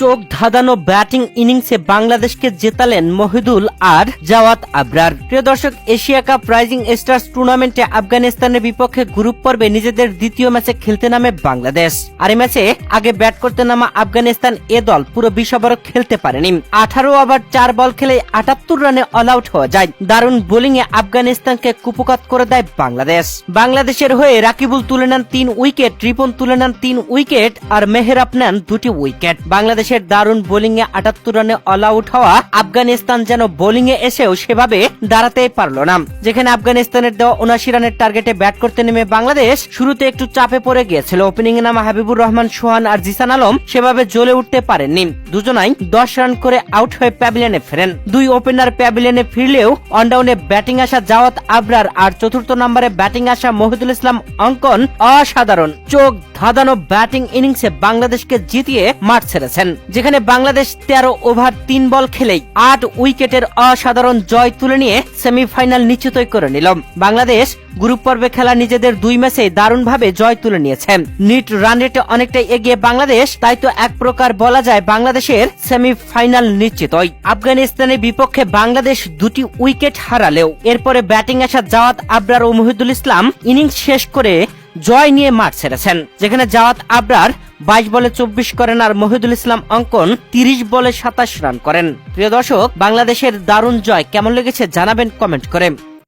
চোখ ধাঁধানো ব্যাটিং ইনিংসে বাংলাদেশকে জেতালেন মহিদুল আর জাওয়াত আবরার। প্রিয় দর্শক, এশিয়া কাপ রাইজিং স্টার্স টুর্নামেন্টে আফগানিস্তানের বিপক্ষে গ্রুপ পর্বে নিজেদের দ্বিতীয় ম্যাচে খেলতে নামে বাংলাদেশ। আর এই ম্যাচে আগে ব্যাট করতে নামা আফগানিস্তান এ দল পুরো বিশ খেলতে পারেনি। আঠারো ওভার চার বল খেলে আটাত্তর রানে অল আউট হওয়া যায়। দারুণ বোলিং এ আফগানিস্তানকে কুপকাত করে দেয় বাংলাদেশ। বাংলাদেশের হয়ে রাকিবুল তুলে নেন তিন উইকেট, রিপন তুলে নেন তিন উইকেট আর মেহরাব নেন দুটি উইকেট। বাংলাদেশের দারুণ বোলিং এ আটাত্তর রানে অল আউট হওয়া আফগানিস্তান যেন বোলিং এ এসেও সেভাবে দাঁড়াতেই পারল না। যেখানে আফগানিস্তানের দেওয়া উনাশি রানের টার্গেটে ব্যাট করতে নেমে বাংলাদেশ শুরুতে একটু চাপে পড়ে গিয়েছিল। ওপেনিং এ নামা হাবিবুর রহমান, সোহান আর জিসান আলম সেভাবে জ্বলে উঠতে পারেননি। দুজনাই দশ রান করে আউট হয়ে প্যাভিলিয়নে ফেরেন। দুই ওপেনার প্যাভিলিয়নে ফিরলেও অনডাউনে ব্যাটিং আসা জাওয়াত আবরার আর চতুর্থ নম্বরে ব্যাটিং আসা মহিদুল ইসলাম অঙ্কন অসাধারণ। চোখ ধাঁধানো ব্যাটিং ইনিংসে বাংলাদেশকে জিতিয়ে মাঠ ছেড়েছেন, যেখানে বাংলাদেশ তেরো ওভার তিন বল খেলেই আট উইকেটের অসাধারণ জয় তুলে নিয়ে সেমিফাইনাল নিশ্চিতই করে নিল। বাংলাদেশ গ্রুপ পর্বে খেলা নিজেদের দুই ম্যাচে দারুণভাবে জয় তুলে নিয়েছে। নিট রান রেটে অনেকটাই এগিয়ে বাংলাদেশ, তাই তো এক প্রকার বলা যায় বাংলাদেশের সেমিফাইনাল নিশ্চিতই। আফগানিস্তানের বিপক্ষে বাংলাদেশ দুটি উইকেট হারালেও, এরপরে ব্যাটিং আসা জাওয়াত আবরার ও মহিদুল ইসলাম ইনিংস শেষ করে জয় নিয়ে মাঠ ছেড়েছেন, যেখানে জাওয়াত আবরার বাইশ বলে চব্বিশ করেন আর মহিদুল ইসলাম অঙ্কন তিরিশ বলে সাতাশ রান করেন। প্রিয় দর্শক, বাংলাদেশের দারুণ জয় কেমন লেগেছে জানাবেন কমেন্ট করে।